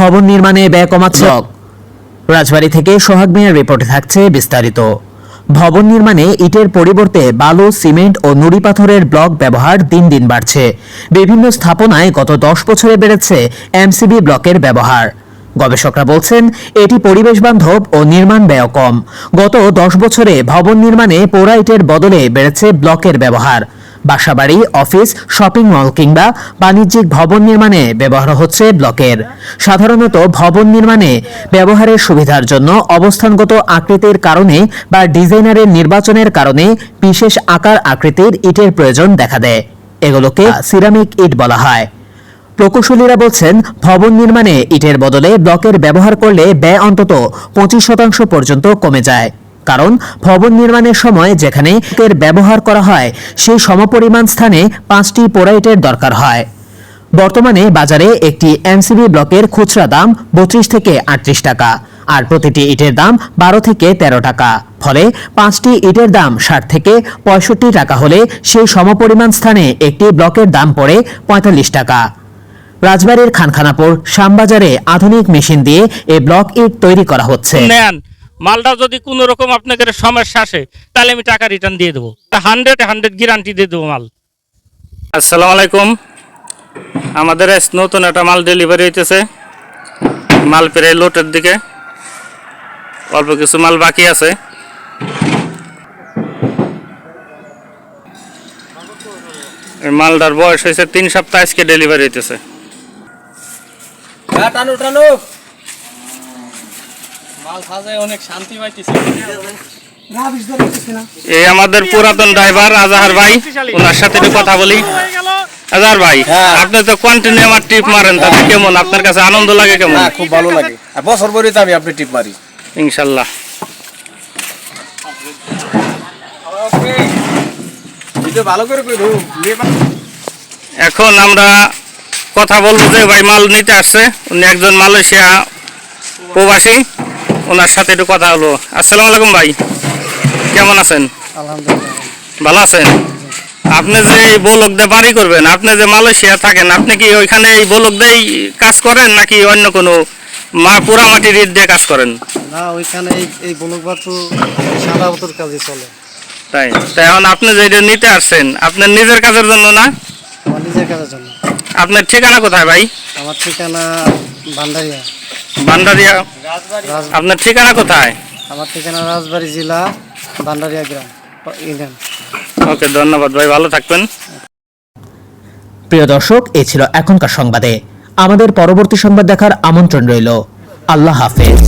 ভবন নির্মাণে ব্যয় কমাচ্ছে রাজবাড়ী থেকে সোহাগ মিয়ার রিপোর্টে থাকছে বিস্তারিত। ভবন নির্মাণে ইটের পরিবর্তে বালু সিমেন্ট ও নুড়ি পাথরের ব্লক ব্যবহার দিন দিন বাড়ছে। বিভিন্ন স্থাপনায় গত দশ বছরে বেড়েছে এমসিবি ব্লকের ব্যবহার। গবেষকরা বলছেন এটি পরিবেশ বান্ধব ও নির্মাণ ব্যয় কম। গত দশ বছরে ভবন নির্মাণে পোড়া ইটের বদলে বেড়েছে ব্লকের ব্যবহার। বাসাবাড়ি, অফিস, শপিং মল কিংবা বাণিজ্যিক ভবন নির্মাণে ব্যবহার হচ্ছে ব্লকের। সাধারণত ভবন নির্মাণে ব্যবহারের সুবিধার জন্য অবস্থানগত আকৃতির কারণে বা ডিজাইনারের নির্বাচনের কারণে বিশেষ আকার আকৃতির ইটের প্রয়োজন দেখা দেয়। এগুলোকে সিরামিক ইট বলা হয়। প্রকৌশলীরা বলছেন, ভবন নির্মাণে ইটের বদলে ব্লকের ব্যবহার করলে ব্যয় অন্তত পঁচিশ শতাংশ পর্যন্ত কমে যায়। কারণ ভবন নির্মাণের সময় যেখানে এর ব্যবহার করা হয়, সেই সমপরিমাণ স্থানে পাঁচটি পোড়াইটের দরকার হয়। বর্তমানে বাজারে একটি এমসিবি ব্লকের খুচরা দাম বত্রিশ থেকে আটত্রিশ টাকা আর প্রতিটি ইটের দাম বারো থেকে তেরো টাকা। ফলে পাঁচটি ইটের দাম ষাট থেকে পঁয়ষট্টি টাকা হলে সেই সমপরিমাণ স্থানে একটি ব্লকের দাম পড়ে পঁয়তাল্লিশ টাকা। রাজবাড়ির খানখানাপুর, শ্যামবাজারে আধুনিক মেশিন দিয়ে এই ব্লক ইট তৈরি করা হচ্ছে। মালটা যদি কোনো রকম আপনাকে সমস্যা আসে তাহলে আমি টাকা রিটার্ন দিয়ে দেবো। হান্ড্রেড হান্ড্রেড গ্যারান্টি দিয়ে দেবো মাল। আসসালামু আলাইকুম। আমাদের আজ নতুন একটা মাল ডেলিভারি হইতেছে। মাল প্রায় লোটের দিকে। অল্প কিছু মাল বাকি আছে। মালটার বয়স হয়েছে তিন সপ্তাহ আজকে ডেলিভারি হইতেছে। হ্যাঁ টানো টানো মাল সাজায় অনেক শান্তি পাইতেছি। এই আমাদের পুরাতন ড্রাইভার আজাহার ভাই ওনার সাথে একটু কথা বলি। আজাহার ভাই হ্যাঁ। আপনি তো কন্টিনিউ আমার ট্রিপ মারেন তাতে কেমন? আপনার কাছে আনন্দ লাগে কেমন? খুব ভালো লাগে। বছর পরে তো আমি আপনি টিপ মারি। ইনশাল্লাহ। ভালো করে এখন আমরা কথা বলব যে ভাই মাল নিতে আসছে। উনি একজন মালয়েশিয়া প্রবাসী। ওনার সাথে একটু কথা হলো। আসসালামু আলাইকুম ভাই। কেমন আছেন? আলহামদুলিল্লাহ। ভালো আছেন? আপনি যে এই বলক দিয়ে বাড়ি করবেন আপনি যে মালয়েশিয়া থাকেন আপনি কি ওইখানে এই বলক দিয়েই কাজ করেন নাকি অন্য কোনো মা পোড়া মাটির ইট দিয়ে কাজ করেন? না ওইখানে এই এই বলকবার তো সাদা মতোর কাজে চলে। তাই? তাই এখন আপনি যে এটা নিতে আসছেন আপনার নিজের কাজের জন্য না? আমার নিজের কাজের জন্য। আপনার ঠিকানা কোথায় ভাই? আমার ঠিকানা ভান্ডারিয়া ভান্ডারিয়া রাজ আপনার ঠিকানা কোথায়? আমার ঠিকানা রাজবাড়ী জেলা বান্ডারিয়া গ্রাম ওকে ধন্যবাদ ভাই ভালো থাকবেন। প্রিয় দর্শক এ ছিল এখনকার সংবাদে। আমাদের পরবর্তী সংবাদ দেখার আমন্ত্রণ রইল। আল্লাহ হাফেজ।